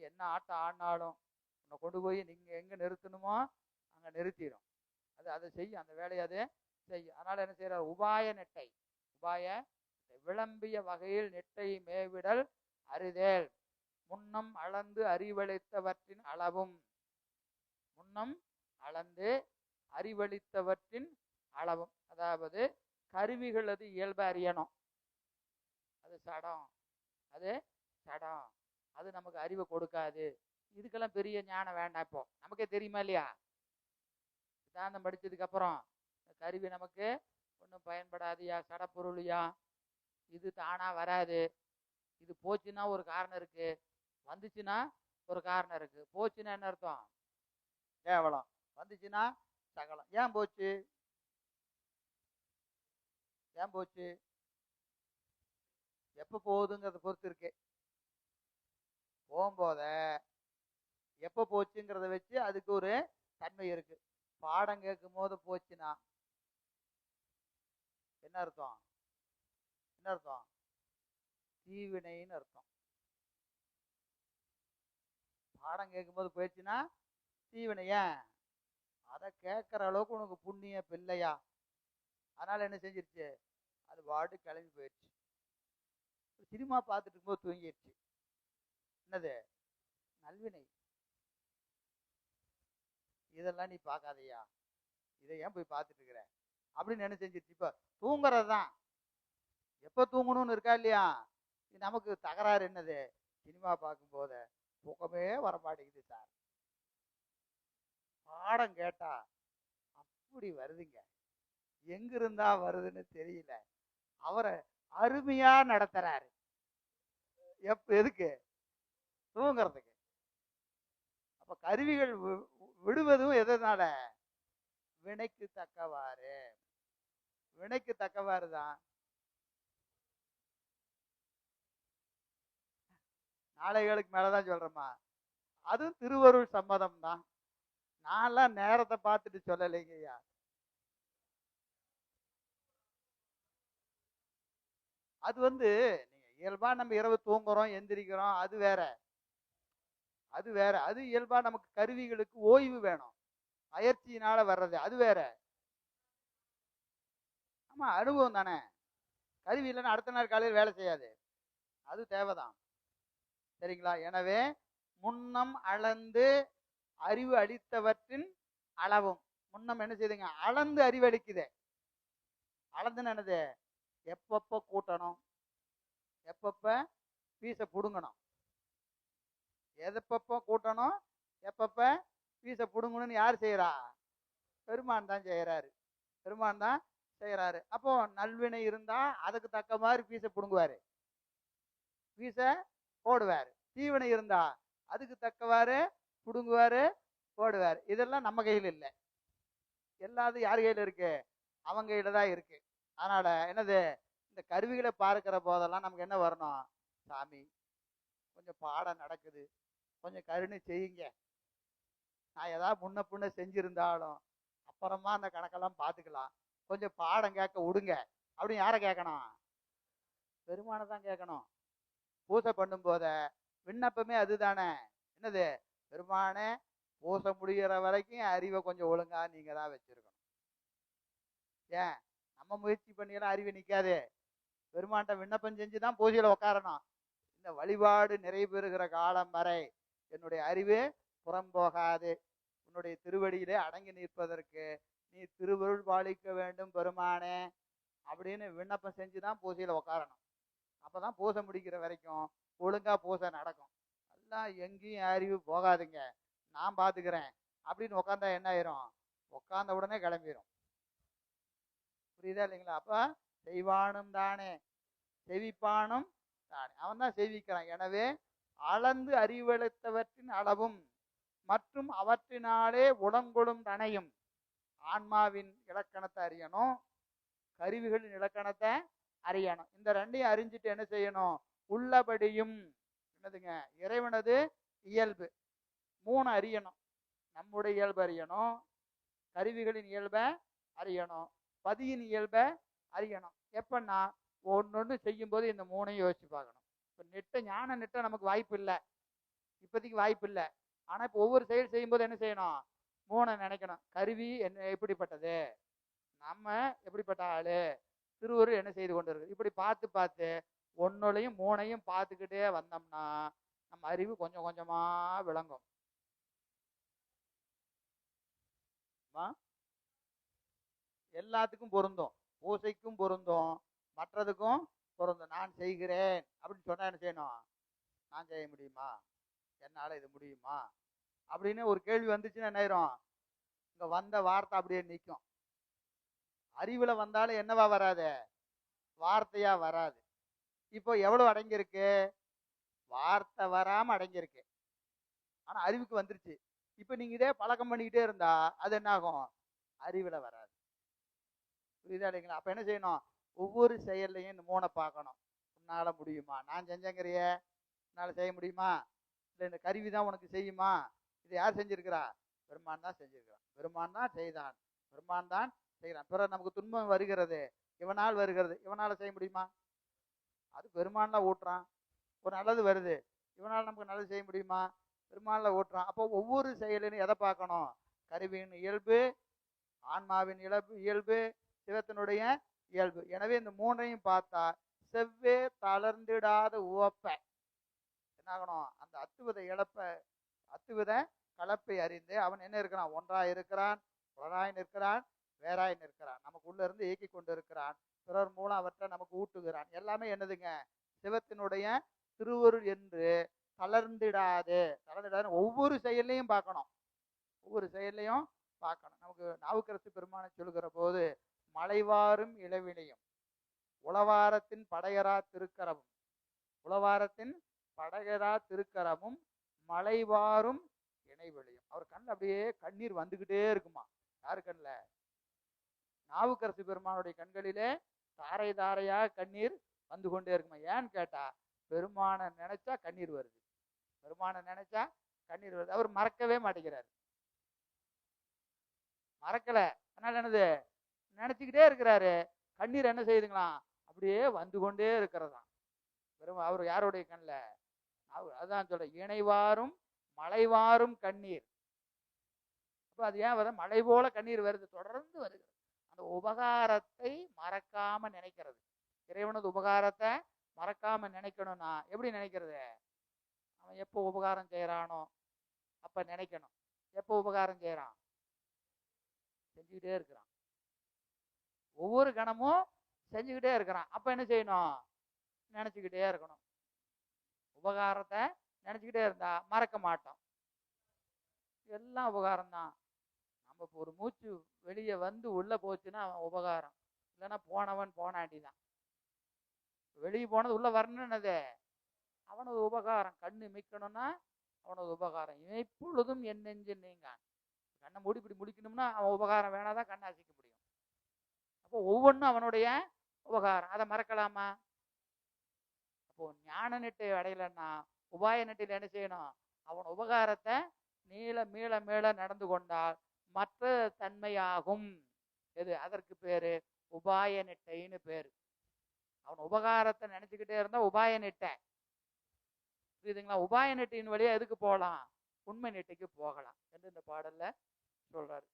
என்ன ஆட்டம் ஆடினாலும் உன்னை கொண்டு போய் நீங்க எங்க நிறுத்தணுமோ அங்க நிறுத்திடும் அது அதை செய்யும் அந்த வேலையை அது செய்யும் அதனால என்ன செய்கிறார் உபாய நெட்டை. உபாய விளம்பிய வகையில் நெட்டை மேவிடல் அரிதேல். முன்னம் அளந்து அறிவளித்தவற்றின் அளவும். முன்னம் அளந்து அறிவளித்தவற்றின் அளவும். அதாவது கருவிகள் அது இயல்பை அறியணும். அது சடம். அது சடம். அது நமக்கு அறிவை கொடுக்காது. இதுக்கெல்லாம் பெரிய ஞானம் வேண்டாம் இப்போ. நமக்கே தெரியுமா இல்லையா? சித்தாந்தம் படிச்சதுக்கு அப்புறம் இந்த கருவி நமக்கு ஒன்றும் பயன்படாதியா சடப்பொருளியா? இது தானா வராது. இது போச்சுன்னா ஒரு காரணம் இருக்கு. வந்துச்சுன்னா ஒரு காரணம் இருக்கு. போச்சுன்னா என்ன அர்த்தம்? கேவலம். வந்துச்சுன்னா சகலம். ஏன் போச்சு? ஏன் போச்சு? எப்போ போகுதுங்கிறத பொறுத்து இருக்கு. போகும்போத எப்போ போச்சுங்கிறத வச்சு அதுக்கு ஒரு தன்மை இருக்கு. பாடம் கேட்கும் போது போச்சுன்னா என்ன அர்த்தம்? என்ன அர்த்தம்? தீவினைன்னு அர்த்தம். பாடம் கேட்கும்போது போயிடுச்சுன்னா தீவினை அதை கேட்குற அளவுக்கு உனக்கு புண்ணிய பிள்ளையா அதனால என்ன செஞ்சிருச்சு? அது பாட்டு கிளம்பி போயிடுச்சு. சினிமா பார்த்துட்டு இருக்கும்போது தூங்கிடுச்சு. என்னது? நல்வினை. இதெல்லாம் நீ பார்க்காதையா? இதை ஏன் போய் பார்த்துட்டு இருக்கிற? அப்படின்னு என்ன செஞ்சிருச்சு? இப்போ தூங்குறது தான் எப்போ தூங்கணும்னு இருக்கா இல்லையா? நமக்கு தகராறு என்னது? சினிமா பார்க்கும்போது தூக்கமே வர மாட்டேங்குது சார் பாடம் கேட்டா அப்படி வருதுங்க. எங்கிருந்தா வருதுன்னு தெரியல. அவரை அருமையா நடத்துறாரு. எப்ப எதுக்கு? தூங்குறதுக்கு அப்ப கருவிகள் வி- விடுவதும் எதனால? வினைக்கு தக்கவாறு வினைக்கு தக்கவாறு தான். நாளைகளுக்கு மேலதான் சொல்றேம்மா. அதுவும் திருவருள் சம்மதம் தான். நான்லாம் நேரத்தை பார்த்துட்டு சொல்லலைங்கய்யா அது வந்து நீங்க இயல்பா நம்ம இரவு தூங்குறோம் எந்திரிக்கிறோம் அது வேற. அது வேற. அது இயல்பா நமக்கு கருவிகளுக்கு ஓய்வு வேணும். அயற்சியினால வர்றது அது வேற. ஆமா அனுபவம் தானே. கருவி இல்லைன்னா அடுத்த நாள் காலையில் வேலை செய்யாது. அது தேவைதான். சரிங்களா? எனவே முன்னம் அளந்து அறிவு அளித்தவற்றின் அளவும். முன்னம் என்ன செய்யுதுங்க அளந்து அறிவு அளிக்குது. அளந்துன்னு என்னது? எப்பப்ப கூட்டணும். எப்பப்போ? பீஸை பிடுங்கணும். எதப்பப்போ கூட்டணும் எப்பப்ப? பீஸை பிடுங்கணும்னு யார் செய்கிறா பெருமான் தான் செய்கிறாரு பெருமான் தான் செய்கிறாரு அப்போ நல்வினை இருந்தால் அதுக்கு தக்க மாதிரி பீஸை பிடுங்குவாரு. பீஸை போடுவார். தீவினை இருந்தா அதுக்கு தக்கவாறு பிடுங்குவார் போடுவார். இதெல்லாம் நம்ம கையில் இல்லை. எல்லாது யார் கையில் இருக்கு? அவங்க கையில் தான் இருக்கு. அதனால என்னது? இந்த கருவிகளை பார்க்கிற போதெல்லாம் நமக்கு என்ன வரணும்? சாமி கொஞ்சம் பாடம் நடக்குது. கொஞ்சம் கருணை செய்யுங்க. நான் ஏதாவது முன்ன பின்ன செஞ்சிருந்தாலும் அப்புறமா அந்த கணக்கெல்லாம் பார்த்துக்கலாம் கொஞ்சம் பாடம் கேட்க விடுங்க அப்படின்னு யாரை கேட்கணும்? பெருமானை தான் கேட்கணும். பூசை பண்ணும் போத விண்ணப்பமே அதுதானே. என்னது? பெருமானே பூசை முடிகிற வரைக்கும் அறிவை கொஞ்சம் ஒழுங்கா நீங்க தான் வச்சிருக்கணும். ஏன்? நம்ம முயற்சி பண்ணியெல்லாம் அறிவு நிற்காது பெருமான்ட்ட விண்ணப்பம் செஞ்சு தான் பூஜையில் உட்காரணும் இந்த வழிபாடு நிறைவேறுகிற காலம் வரை என்னுடைய அறிவு புறம்போகாது உன்னுடைய திருவடியிலே அடங்கி நிற்பதற்கு நீ திருவருள் பாலிக்க வேண்டும் பெருமானே அப்படின்னு விண்ணப்பம் செஞ்சு தான் பூசையில் உட்காரணும் அப்பதான் பூசை முடிக்கிற வரைக்கும் ஒழுங்கா பூசை நடக்கும். எல்லாம் எங்கேயும் அறிவு போகாதுங்க. நான் பார்த்துக்கிறேன் அப்படின்னு உட்காந்தா என்ன ஆயிரும்? உட்காந்த உடனே கிளம்பிரும். புரியுதா இல்லைங்களா? அப்ப செய்வானும் தானே. செவிப்பானும் தானே. அவன் தான் செய்விக்கிறான். எனவே அளந்து அறிவளித்தவற்றின் அளவும் மற்றும் அவற்றினாலே உடங்கொடும் தனையும் ஆன்மாவின் இலக்கணத்தை அறியணும். கருவிகளின் இலக்கணத்தை அறியணும். இந்த ரெண்டையும் அறிஞ்சிட்டு என்ன செய்யணும்? உள்ளபடியும் என்னதுங்க? இறைவனது இயல்பு. மூணு அறியணும். நம்முடைய இயல்பு அறியணும். கருவிகளின் இயல்பை அறியணும். பதியின் இயல்பை அறியணும். எப்பன்னா ஒன்னொன்று செய்யும்போது இந்த மூணையும் யோசிச்சு பார்க்கணும். இப்போ நெட்டை ஞான நெட்டை நமக்கு வாய்ப்பு இல்லை. இப்போதைக்கு வாய்ப்பு இல்லை. ஆனா இப்போ ஒவ்வொரு செயல் செய்யும்போது என்ன செய்யணும்? மூணை நினைக்கணும். கருவி என்ன எப்படிப்பட்டது? நம்ம எப்படிப்பட்ட ஆளு? திருவரு என்ன செய்து கொண்டு இப்படி பார்த்து பார்த்து ஒன்னுலையும் மூணையும் பார்த்துக்கிட்டே வந்தோம்னா நம்ம அறிவு கொஞ்சம் கொஞ்சமா விளங்கும். எல்லாத்துக்கும் பொருந்தும். பூசைக்கும் பொருந்தும். மற்றதுக்கும் பிறந்த நான் செய்கிறேன். அப்படின்னு சொன்னால் என்ன செய்யணும்? நான் செய்ய முடியுமா? என்னால் இது முடியுமா? அப்படின்னு ஒரு கேள்வி வந்துச்சுன்னா என்ன ஆயிரும்? இங்க வந்த வார்த்தை அப்படியே நிற்கும் அறிவில் வந்தாலும் என்னவா வராது? வார்த்தையா வராது. இப்போ எவ்வளோ அடங்கியிருக்கு? வார்த்தை வராமல் அடங்கியிருக்கு. ஆனால் அறிவுக்கு வந்துருச்சு. இப்போ நீங்கள் இதே பழக்கம் பண்ணிக்கிட்டே இருந்தா அது என்ன ஆகும் அறிவில் வராது. புரியுதா இல்லைங்களா? அப்போ என்ன செய்யணும்? ஒவ்வொரு செயல்லையும் இந்த மூணை பார்க்கணும். உன்னால் முடியுமா? நான் செஞ்சேங்கிறிய. உன்னால் செய்ய முடியுமா? இல்லை இந்த கருவி தான் உனக்கு செய்யுமா? இது யார் செஞ்சிருக்கிறா? பெருமான் தான் செஞ்சிருக்கிறான். பெருமான் தான் செய்தான். பெருமான் தான் செய்கிறான். பிறகு நமக்கு துன்பம் வருகிறது. இவனால் வருகிறது. இவனால் செய்ய முடியுமா? அது பெருமானில் ஊட்டுறான். ஒரு நல்லது வருது. இவனால் நமக்கு நல்லது செய்ய முடியுமா? பெருமானில் ஊட்டுறான். அப்போ ஒவ்வொரு செயலையும் எதை பார்க்கணும்? கருவியின் இயல்பு ஆன்மாவின் இயல்பு இயல்பு சிவத்தினுடைய இயல்பு. எனவே இந்த மூன்றையும் பார்த்தா செவ்வே தளர்ந்திடாத உவப்ப. என்ன ஆகணும் அந்த அத்துவித இழப்ப அத்துவித கலப்பை அறிந்து அவன் என்ன இருக்கிறான்? ஒன்றாய் இருக்கிறான் புலனாய் நிற்கிறான் வேறாய் நிற்கிறான். நமக்குள்ள இருந்து இயக்கி கொண்டு இருக்கிறான் பிறர் மூலம் அவற்றை நமக்கு ஊட்டுகிறான். எல்லாமே என்னதுங்க? சிவத்தினுடைய திருவருள் என்று தளர்ந்திடாது. தளர்ந்திடாது ஒவ்வொரு செயல்லையும் பார்க்கணும். ஒவ்வொரு செயல்லையும் பார்க்கணும். நமக்கு நாவுக்கரசு பெருமானை சொல்லுகிற போது மலைவாரும் இளவினையும் உளவாரத்தின் படையரா திருக்கரமும் உளவாரத்தின் படையரா திருக்கரமும் மலைவாரும் இணைவெளியும். அவர் கண்ணில் அப்படியே கண்ணீர் வந்துகிட்டே இருக்குமா? யாரு கண்ணில்? நாவுக்கரசு பெருமானுடைய கண்களிலே தாரை தாரையா கண்ணீர் வந்து கொண்டே இருக்குமா? ஏன்னு கேட்டா பெருமானை நினைச்சா கண்ணீர் வருது. பெருமானை நினைச்சா கண்ணீர் வருது. அவர் மறக்கவே மாட்டேங்கிறார். மறக்கல. அதனால என்னது? நினைச்சுக்கிட்டே இருக்கிறாரு. கண்ணீர் என்ன செய்யுதுங்களாம் அப்படியே வந்து கொண்டே இருக்கிறதாம். வெறும் அவர் யாருடைய கண்ணில் அவர் அதான் சொல்ற இணைவாரும் மலைவாரும் கண்ணீர். அப்போ அது ஏன் வர மழை போல கண்ணீர் வருது. தொடர்ந்து வருகிறது அந்த உபகாரத்தை மறக்காம நினைக்கிறது. இறைவனது உபகாரத்தை மறக்காம நினைக்கணும்னா எப்படி நினைக்கிறது? அவன் எப்போ உபகாரம் செய்கிறானோ அப்போ நினைக்கணும். எப்போ உபகாரம் செய்கிறான் செஞ்சுக்கிட்டே இருக்கிறான். ஒவ்வொரு கணமும் செஞ்சுக்கிட்டே இருக்கிறான். அப்போ என்ன செய்யணும்? நினச்சிக்கிட்டே இருக்கணும். உபகாரத்தை நினச்சிக்கிட்டே இருந்தா மறக்க மாட்டோம். எல்லாம் உபகாரம் தான் நம்ம இப்போ ஒரு மூச்சு வெளியே வந்து உள்ளே போச்சுன்னா அவன் உபகாரம். இல்லைன்னா போனவன் போனாண்டி தான் வெளியே போனது உள்ளே வரணுன்னது அவனது உபகாரம். கண்ணு மிக்கணும்னா அவனது உபகாரம். இப்பொழுதும் என் நெஞ்சு நீங்கான் கண்ணை மூடி இப்படி முடிக்கணும்னா அவன் உபகாரம் வேணாதான் கண்ணை அசைக்க முடியும். அப்போ ஒவ்வொன்றும் அவனுடைய உபகாரம். அதை மறக்கலாமா? அப்போ ஞான நெட்டை அடையலைன்னா உபாய நெட்டில் என்ன செய்யணும்? அவன் உபகாரத்தை நீள மீள மீள நடந்து கொண்டால் மற்ற தன்மையாகும். எது? அதற்கு பேரு உபாய நெட்டைன்னு பேரு. அவன் உபகாரத்தை நினைச்சுக்கிட்டே இருந்தா உபாய நெட்டை புரியுதுங்களா? உபாய நெட்டின் வழியா எதுக்கு போகலாம் உண்மை நெட்டைக்கு போகலாம் என்று இந்த பாடல்ல சொல்றாரு.